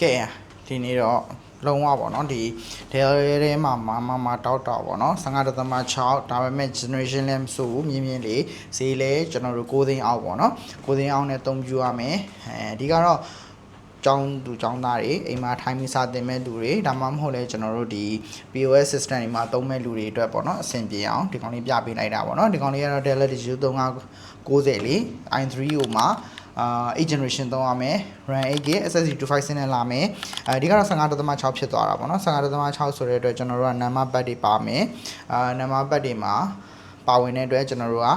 ကဲဒီနေ့တော့လုံးဝပေါ့နော်ဒီ Dell ထဲမှာမမမတောက်တောက်ပေါ့နော်15.6ဒါပေမဲ့ generation လည်းမဆိုဘူးမြင်းမြင်းလေးဈေးလဲကျွန်တော်တို့6သိန်းအောက်ပေါ့နော်6သိန်းအောက်နဲ့အသုံးပြုရမယ်အဲဒီကတော့ကျောင်းသူကျောင်းသားတွေအိမ်မှာထိုင်ပြီးစာသင်မဲ့လူတွေဒါမှမဟုတ်လဲကျွန်တော်တို့ဒီ POS system တွေမှာသုံးမဲ့လူတွေအတွက်ပေါ့နော်အဆင်ပြေအောင်ဒီကောင်လေးပြပေးလိုက်တာပေါ့နော်ဒီကောင်လေးကတော့ Dell Digital 3590လေး i3 ကိုမှာ အာ8 generation သုံးရမယ် RAM 8GB SSD 256နဲ့လာမယ်အဲဒီကတော့15.6ဖြစ်သွားတာပေါ့နော်15.6ဆိုတဲ့အတွက်ကျွန်တော်တို့က number pad တွေပါမယ်အာ number pad တွေမှာပါဝင်တဲ့အတွက်ကျွန်တော်တို့က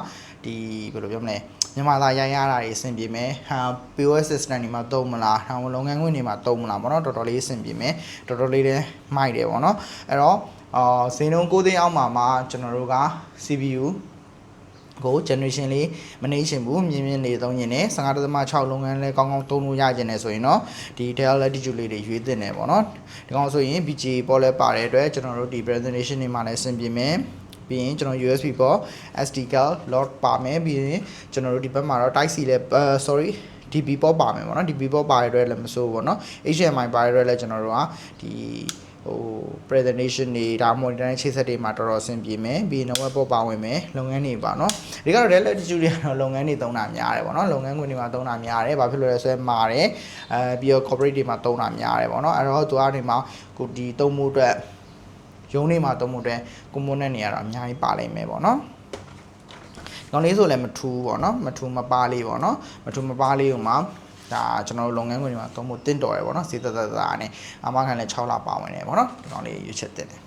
ဒီဘယ်လိုပြောမလဲမြန်မာသားရိုင်းရတာတွေအဆင်ပြေမယ်ဟာ POS system တွေမှာသုံးမလားဟာလုပ်ငန်းခွင်တွေမှာသုံးမလားပေါ့နော်တော်တော်လေးအဆင်ပြေမယ်တော်တော်လေးလည်းမိုက်တယ်ပေါ့နော်အဲ့တော့အာဈေးနှုန်း6သိန်းအောက်မှာမှာကျွန်တော်တို့က CPU ကို generation လေးမနှိမ့်ရှင်ဘူးမြင်းမြင်းလေးသုံးရင်လည်း15.6လုပ်ငန်းလေးကောင်းကောင်းသုံးလို့ရကြတယ်ဆိုရင်တော့ဒီ Dell Latitude လေးတွေရွေးသင့်တယ်ပေါ့နော်ဒီကောင်ဆိုရင် BGA ပေါ်လဲပါတဲ့အတွက်ကျွန်တော်တို့ဒီ presentation တွေမှာလည်းအဆင်ပြေမယ်ပြီးရင်ကျွန်တော် USB ပေါ် SD card load ပါမယ်ပြီးရင်ကျွန်တော်တို့ဒီဘက်မှာတော့ Type C လဲ sorry DB ပေါ်ပါမယ်ပေါ့နော် DB ပေါ်ပါတဲ့အတွက်လည်းမစိုးဘူးပေါ့နော် HDMI ပါတဲ့အတွက်လည်းကျွန်တော်တို့ကဒီ ဟို presentation တွေဒါ monitor နဲ့ချိတ်ဆက်တွေမှာတော်တော်အဆင်ပြေမယ်ပြီးရင် web ပေါ်ပါဝင်မယ်လုပ်ငန်းတွေပါနော်ဒီကတော့ Dell Latitude တွေကတော့လုပ်ငန်းတွေသုံးတာများတယ်ပေါ့နော်လုပ်ငန်းခွင်တွေမှာသုံးတာများတယ်ဘာဖြစ်လို့လဲဆိုတော့မာတယ်အဲပြီးတော့ corporate တွေမှာသုံးတာများတယ်ပေါ့နော်အဲ့တော့သူကနေမှာကိုဒီသုံးမှုအတွက်ရုံးတွေမှာသုံးမှုအတွက် component တွေကတော့အများကြီးပါလိမ့်မယ်ပေါ့နော်ကောင်းလေးဆိုလည်းမထူးပေါ့နော်မထူးမပါလေးပေါ့နော်မထူးမပါလေးဟိုမှာ ဒါကျွန်တော်တို့လုပ်ငန်းခွင်တွေမှာသုံးဖို့တင့်တော်တယ်ပေါ့နော်စေတသက်သားနဲ့အမခံလည်း6လပါဝင်တယ်ပေါ့နော်ဒီကောင်လေးရွေးချက်တင်တယ်